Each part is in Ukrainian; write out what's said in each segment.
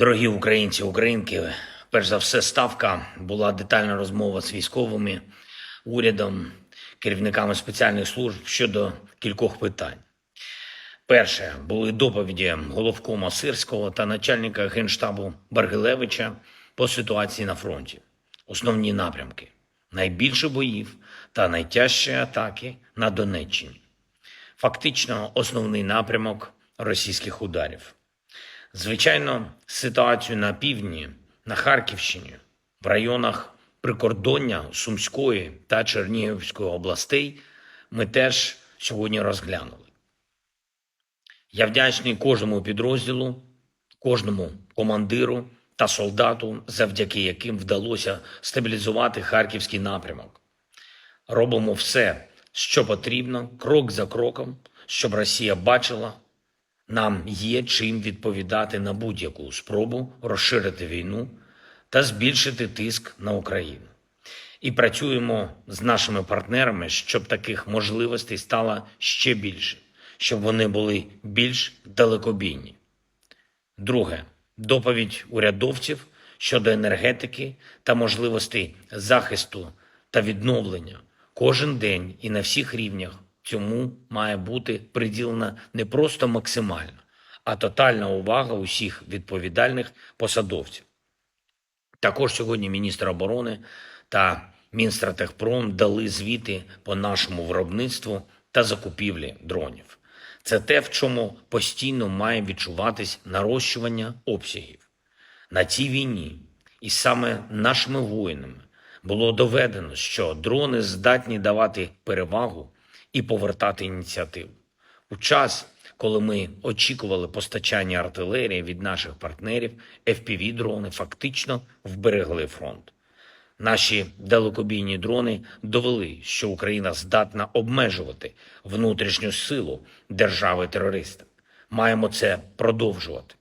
Дорогі українці, українки, перш за все, ставка була детальна розмова з військовими, урядом, керівниками спеціальних служб щодо кількох питань. Перше були доповіді головкома Сирського та начальника генштабу Баргилевича по ситуації на фронті. Основні напрямки: найбільше боїв та найтяжчі атаки на Донеччині. Фактично, основний напрямок російських ударів. Звичайно, ситуацію на півдні, на Харківщині, в районах прикордоння Сумської та Чернігівської областей ми теж сьогодні розглянули. Я вдячний кожному підрозділу, кожному командиру та солдату, завдяки яким вдалося стабілізувати харківський напрямок. Робимо все, що потрібно, крок за кроком, щоб Росія бачила, нам є чим відповідати на будь-яку спробу розширити війну та збільшити тиск на Україну. І працюємо з нашими партнерами, щоб таких можливостей стало ще більше, щоб вони були більш далекобійні. Друге доповідь урядовців щодо енергетики та можливостей захисту та відновлення кожен день і на всіх рівнях цьому має бути приділена не просто максимальна, а тотальна увага усіх відповідальних посадовців. Також сьогодні міністр оборони та Мінстратегпром дали звіти по нашому виробництву та закупівлі дронів. Це те, в чому постійно має відчуватись нарощування обсягів. На цій війні, і саме нашими воїнами, було доведено, що дрони здатні давати перевагу і повертати ініціативу. У час, коли ми очікували постачання артилерії від наших партнерів, FPV-дрони фактично вберегли фронт. Наші далекобійні дрони довели, що Україна здатна обмежувати внутрішню силу держави-терориста. Маємо це продовжувати.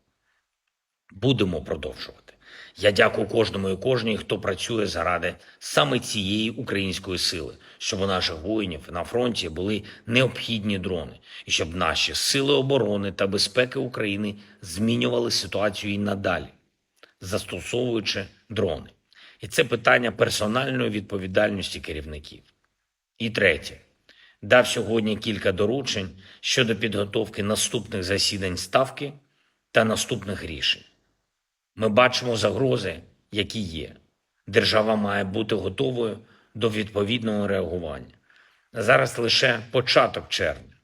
Будемо продовжувати. Я дякую кожному і кожній, хто працює заради саме цієї української сили, щоб у наших воїнів на фронті були необхідні дрони, і щоб наші сили оборони та безпеки України змінювали ситуацію і надалі, застосовуючи дрони. І це питання персональної відповідальності керівників. І третє, дав сьогодні кілька доручень щодо підготовки наступних засідань ставки та наступних рішень. Ми бачимо загрози, які є. Держава має бути готовою до відповідного реагування. Зараз лише початок червня,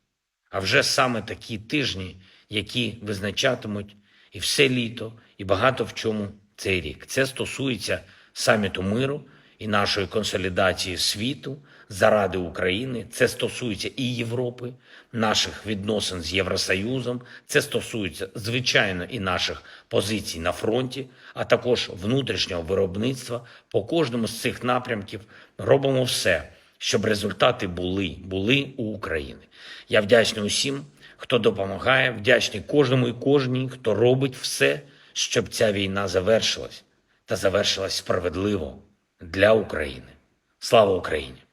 а вже саме такі тижні, які визначатимуть і все літо, і багато в чому цей рік. Це стосується саміту миру і нашої консолідації світу заради України. Це стосується і Європи, наших відносин з Євросоюзом. Це стосується, звичайно, і наших позицій на фронті, а також внутрішнього виробництва. По кожному з цих напрямків робимо все, щоб результати були, були у України. Я вдячний усім, хто допомагає, вдячний кожному і кожній, хто робить все, щоб ця війна завершилась та завершилась справедливо для України. Слава Україні!